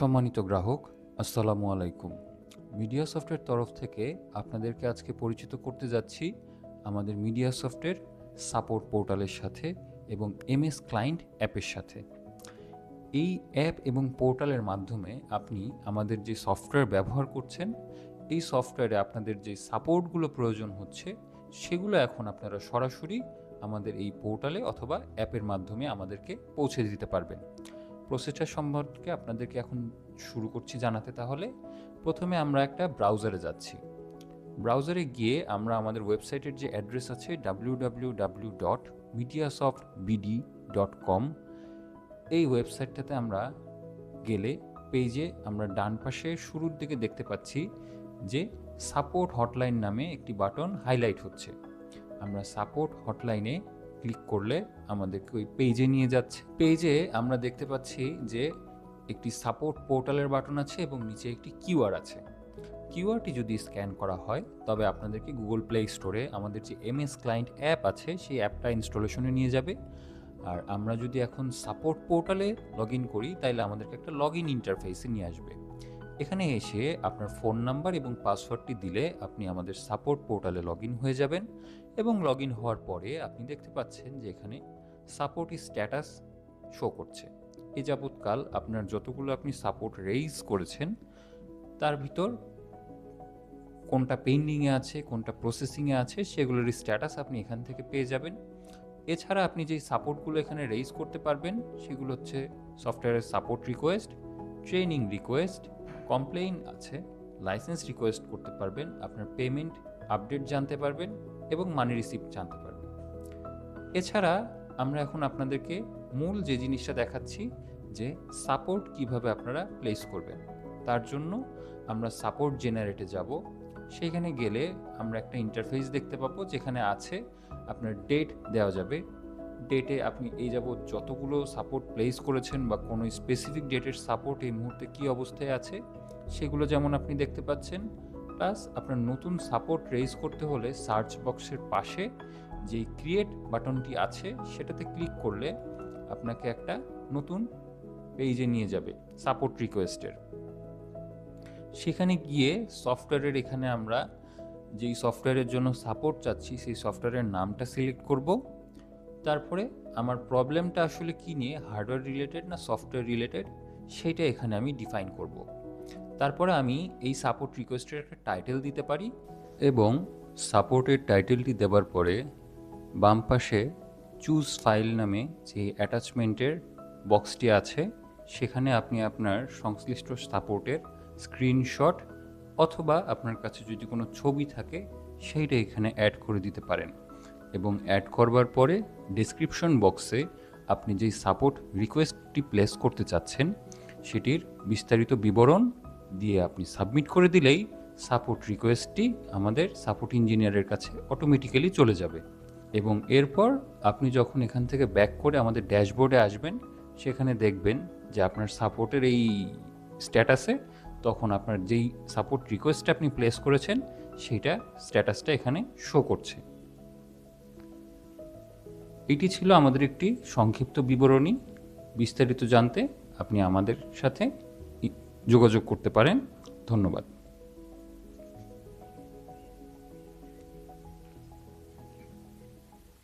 সম্মানিত গ্রাহক, আসসালামু আলাইকুম। মিডিয়া সফটের তরফ থেকে আপনাদেরকে আজকে পরিচিত করতে যাচ্ছি আমাদের মিডিয়া সফটের সাপোর্ট পোর্টালের সাথে এবং এমএস ক্লায়েন্ট অ্যাপের সাথে। এই অ্যাপ এবং পোর্টালের মাধ্যমে আপনি আমাদের যে সফটওয়্যার ব্যবহার করছেন, এই সফটওয়্যারে আপনাদের যে সাপোর্টগুলো প্রয়োজন হচ্ছে, সেগুলো এখন আপনারা সরাসরি আমাদের এই পোর্টালে অথবা অ্যাপের মাধ্যমে আমাদেরকে পৌঁছে দিতে পারবেন। প্রসেসটা সম্পর্কে আপনাদেরকে এখন শুরু করছি জানাতে তাহলে, প্রথমে আমরা একটা ব্রাউজারে যাচ্ছি। ব্রাউজারে গিয়ে আমরা আমাদের ওয়েবসাইটের যে অ্যাড্রেস আছে W W dot dot com এই ওয়েবসাইটটাতে আমরা গেলে পেজে আমরা ডান পাশে শুরুর দিকে দেখতে পাচ্ছি যে সাপোর্ট হটলাইন নামে একটি বাটন হাইলাইট হচ্ছে। আমরা সাপোর্ট হটলাইনে ক্লিক করলে আমাদেরকে ওই পেজে নিয়ে যাচ্ছে। পেজে আমরা দেখতে পাচ্ছি যে একটি সাপোর্ট পোর্টালের বাটন আছে এবং নিচে একটি কিউআর আছে। কিউআরটি যদি স্ক্যান করা হয়, তবে আপনাদেরকে গুগল প্লে স্টোরে আমাদের যে এমএস ক্লায়েন্ট অ্যাপ আছে, সেই অ্যাপটা ইনস্টলেশনে নিয়ে যাবে। আর আমরা যদি এখন সাপোর্ট পোর্টালে লগ করি তাহলে আমাদেরকে একটা লগ ইন ইন্টারফেসে নিয়ে আসবে। এখানে এসে আপনার ফোন নাম্বার এবং পাসওয়ার্ডটি দিলে আপনি আমাদের সাপোর্ট পোর্টালে লগ হয়ে যাবেন এবং লগ হওয়ার পরে আপনি দেখতে পাচ্ছেন যে এখানে সাপোর্ট স্ট্যাটাস শো করছে। এ যাবৎকাল আপনার যতগুলো আপনি সাপোর্ট রেইজ করেছেন, তার ভিতর কোনটা পেন্ডিংয়ে আছে, কোনটা প্রসেসিংয়ে আছে, সেগুলোর স্ট্যাটাস আপনি এখান থেকে পেয়ে যাবেন। এছাড়া আপনি যেই সাপোর্টগুলো এখানে রেইজ করতে পারবেন, সেগুলো হচ্ছে সফটওয়্যারের support request training request complaint আছে লাইসেন্স রিকোয়েস্ট করতে পারবেন, আপনার পেমেন্ট আপডেট জানতে পারবেন এবং মানি রিসিপ্ট জানতে পারবেন। এছাড়া আমরা এখন আপনাদেরকে মূল যে জিনিসটা দেখাচ্ছি যে সাপোর্ট কীভাবে আপনারা প্লেস করবেন, তার জন্য আমরা সাপোর্ট জেনারেটে যাব। সেখানে গেলে আমরা একটা ইন্টারফেস দেখতে পাবো যেখানে আছে আপনার ডেট দেওয়া যাবে ডেটে আপনি এই যাবৎ যতগুলো সাপোর্ট প্লেস করেছেন বা কোনো স্পেসিফিক ডেটের সাপোর্ট এই মুহূর্তে কী অবস্থায় আছে, সেগুলো যেমন আপনি দেখতে পাচ্ছেন প্লাস আপনার নতুন সাপোর্ট রেজ করতে হলে সার্চ বক্সের পাশে যেই ক্রিয়েট বাটনটি আছে, সেটাতে ক্লিক করলে আপনাকে একটা নতুন পেজে নিয়ে যাবে সাপোর্ট রিকোয়েস্টের সেখানে গিয়ে সফটওয়্যারের এখানে আমরা যেই সফটওয়্যারের জন্য সাপোর্ট চাচ্ছি, সেই সফটওয়্যারের নামটা সিলেক্ট করব। তারপরে আমার প্রবলেমটা আসলে কি নিয়ে? হার্ডওয়্যার রিলেটেড না সফটওয়্যার রিলেটেড? সেইটা এখানে আমি ডিফাইন করব। তারপরে আমি এই সাপোর্ট রিকোয়েস্টের একটা টাইটেল দিতে পারি এবং সাপোর্টের টাইটেলটি দেওয়ার পরে বাম পাশে চুজ ফাইল নামে যে অ্যাটাচমেন্টের বক্সটি আছে, সেখানে আপনি আপনার সংশ্লিষ্ট সাপোর্টের স্ক্রিনশট অথবা আপনার কাছে যদি কোনো ছবি থাকে, সেইটা এখানে অ্যাড করে দিতে পারেন। এবং অ্যাড করবার পরে ডেসক্রিপশন বক্সে আপনি যেই সাপোর্ট রিকোয়েস্টটি প্লেস করতে চাচ্ছেন, সেটির বিস্তারিত বিবরণ দিয়ে আপনি সাবমিট করে দিলেই সাপোর্ট রিকোয়েস্টটি আমাদের সাপোর্ট ইঞ্জিনিয়ারের কাছে অটোমেটিক্যালি চলে যাবে। এবং এরপর আপনি যখন এখান থেকে ব্যাক করে আমাদের ড্যাশবোর্ডে আসবেন, সেখানে দেখবেন যে আপনার সাপোর্টের এই স্ট্যাটাসে তখন আপনার যেই সাপোর্ট রিকোয়েস্টটা আপনি প্লেস করেছেন সেইটা স্ট্যাটাসটা এখানে শো করছে। এটি ছিল আমাদের একটি সংক্ষিপ্ত বিবরণী। বিস্তারিত জানতে আপনি আমাদের সাথে যোগাযোগ করতে পারেন। ধন্যবাদ।